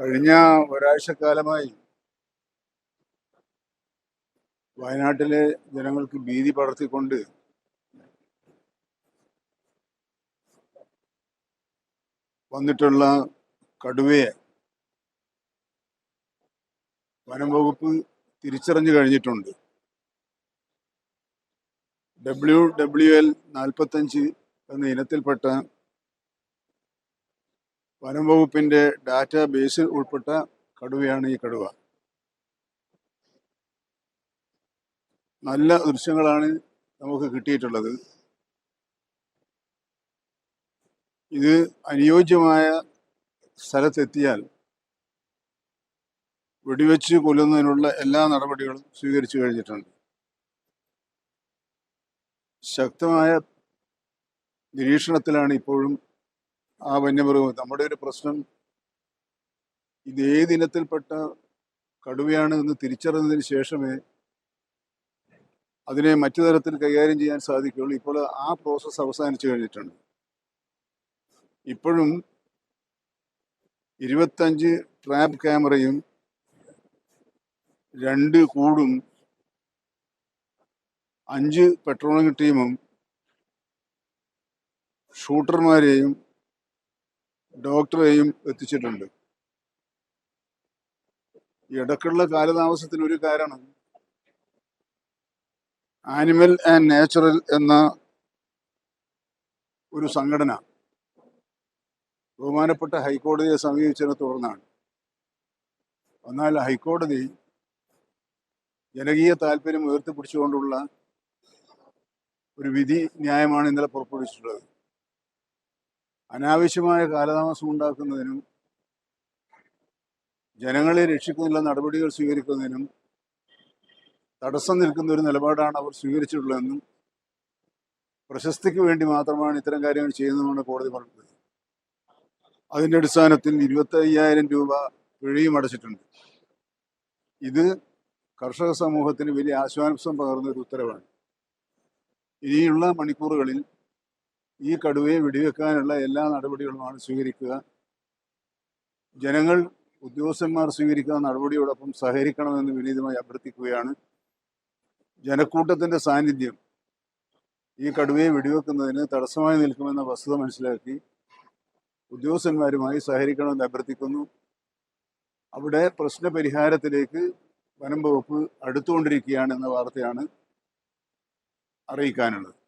കഴിഞ്ഞ ഒരാഴ്ചക്കാലമായി വയനാട്ടിലെ ജനങ്ങൾക്ക് ഭീതി പടർത്തിക്കൊണ്ട് വന്നിട്ടുള്ള കടുവയെ വനം വകുപ്പ് തിരിച്ചറിഞ്ഞു കഴിഞ്ഞിട്ടുണ്ട്. ഡബ്ല്യു ഡബ്ല്യു എൽ നാൽപ്പത്തഞ്ച് എന്ന ഇനത്തിൽപ്പെട്ട വനം വകുപ്പിന്റെ ഡാറ്റാ ബേസിൽ ഉൾപ്പെട്ട കടുവയാണ് ഈ കടുവ. നല്ല ദൃശ്യങ്ങളാണ് നമുക്ക് കിട്ടിയിട്ടുള്ളത്. ഇത് അനുയോജ്യമായ സ്ഥലത്തെത്തിയാൽ വെടിവെച്ച് കൊല്ലുന്നതിനുള്ള എല്ലാ നടപടികളും സ്വീകരിച്ചു കഴിഞ്ഞിട്ടുണ്ട്. ശക്തമായ നിരീക്ഷണത്തിലാണ് ഇപ്പോഴും ആ വന്യമൃഗം. നമ്മുടെ ഒരു പ്രശ്നം ഇത് ഏത് ഇനത്തിൽപ്പെട്ട കടുവയാണ് എന്ന് തിരിച്ചറിഞ്ഞതിന് ശേഷമേ അതിനെ മറ്റു തരത്തിൽ കൈകാര്യം ചെയ്യാൻ സാധിക്കുകയുള്ളൂ. ഇപ്പോൾ ആ പ്രോസസ്സ് അവസാനിച്ചു കഴിഞ്ഞിട്ടുണ്ട്. ഇപ്പോഴും ഇരുപത്തഞ്ച് ട്രാപ്പ് ക്യാമറയും രണ്ട് കൂടും അഞ്ച് പെട്രോളിംഗ് ടീമും ഷൂട്ടർമാരെയും ഡോക്ടറെയും എത്തിച്ചിട്ടുണ്ട്. ഇടക്കുള്ള കാലതാമസത്തിന് ഒരു കാരണം ആനിമൽ ആൻഡ് നാച്ചുറൽ എന്ന ഒരു സംഘടന ബഹുമാനപ്പെട്ട ഹൈക്കോടതിയെ സമീപിച്ചതിനെ തുടർന്നാണ്. എന്നാൽ ഹൈക്കോടതി ജനകീയ താല്പര്യം ഉയർത്തിപ്പിടിച്ചുകൊണ്ടുള്ള ഒരു വിധി ന്യായമാണ് ഇന്നലെ പുറപ്പെടുവിച്ചിട്ടുള്ളത്. അനാവശ്യമായ കാലതാമസം ഉണ്ടാക്കുന്നതിനും ജനങ്ങളെ രക്ഷിക്കുന്നതിനുള്ള നടപടികൾ സ്വീകരിക്കുന്നതിനും തടസ്സം നിൽക്കുന്ന ഒരു നിലപാടാണ് അവർ സ്വീകരിച്ചിട്ടുള്ളതെന്നും പ്രശസ്തിക്ക് വേണ്ടി മാത്രമാണ് ഇത്തരം കാര്യങ്ങൾ ചെയ്യുന്നതെന്നാണ് കോടതി പറഞ്ഞത്. അതിന്റെ അടിസ്ഥാനത്തിൽ ഇരുപത്തി അയ്യായിരം രൂപ പിഴയും അടച്ചിട്ടുണ്ട്. ഇത് കർഷക സമൂഹത്തിന് വലിയ ആശ്വാസം പകർന്ന ഒരു ഉത്തരവാണ്. ഇനിയുള്ള മണിക്കൂറുകളിൽ ഈ കടുവയെ വെടിവെക്കാനുള്ള എല്ലാ നടപടികളുമാണ് സ്വീകരിക്കുക. ജനങ്ങൾ ഉദ്യോഗസ്ഥന്മാർ സ്വീകരിക്കുന്ന നടപടിയോടൊപ്പം സഹകരിക്കണമെന്ന് വിനീതമായി അഭ്യർത്ഥിക്കുകയാണ്. ജനക്കൂട്ടത്തിന്റെ സാന്നിധ്യം ഈ കടുവയെ വെടിവെക്കുന്നതിന് തടസ്സമായി നിൽക്കുമെന്ന വസ്തുത മനസ്സിലാക്കി ഉദ്യോഗസ്ഥന്മാരുമായി സഹകരിക്കണമെന്ന് അഭ്യർത്ഥിക്കുന്നു. അവിടെ പ്രശ്ന പരിഹാരത്തിലേക്ക് വനം വകുപ്പ് അടുത്തുകൊണ്ടിരിക്കുകയാണ് എന്ന വാർത്തയാണ് അറിയിക്കാനുള്ളത്.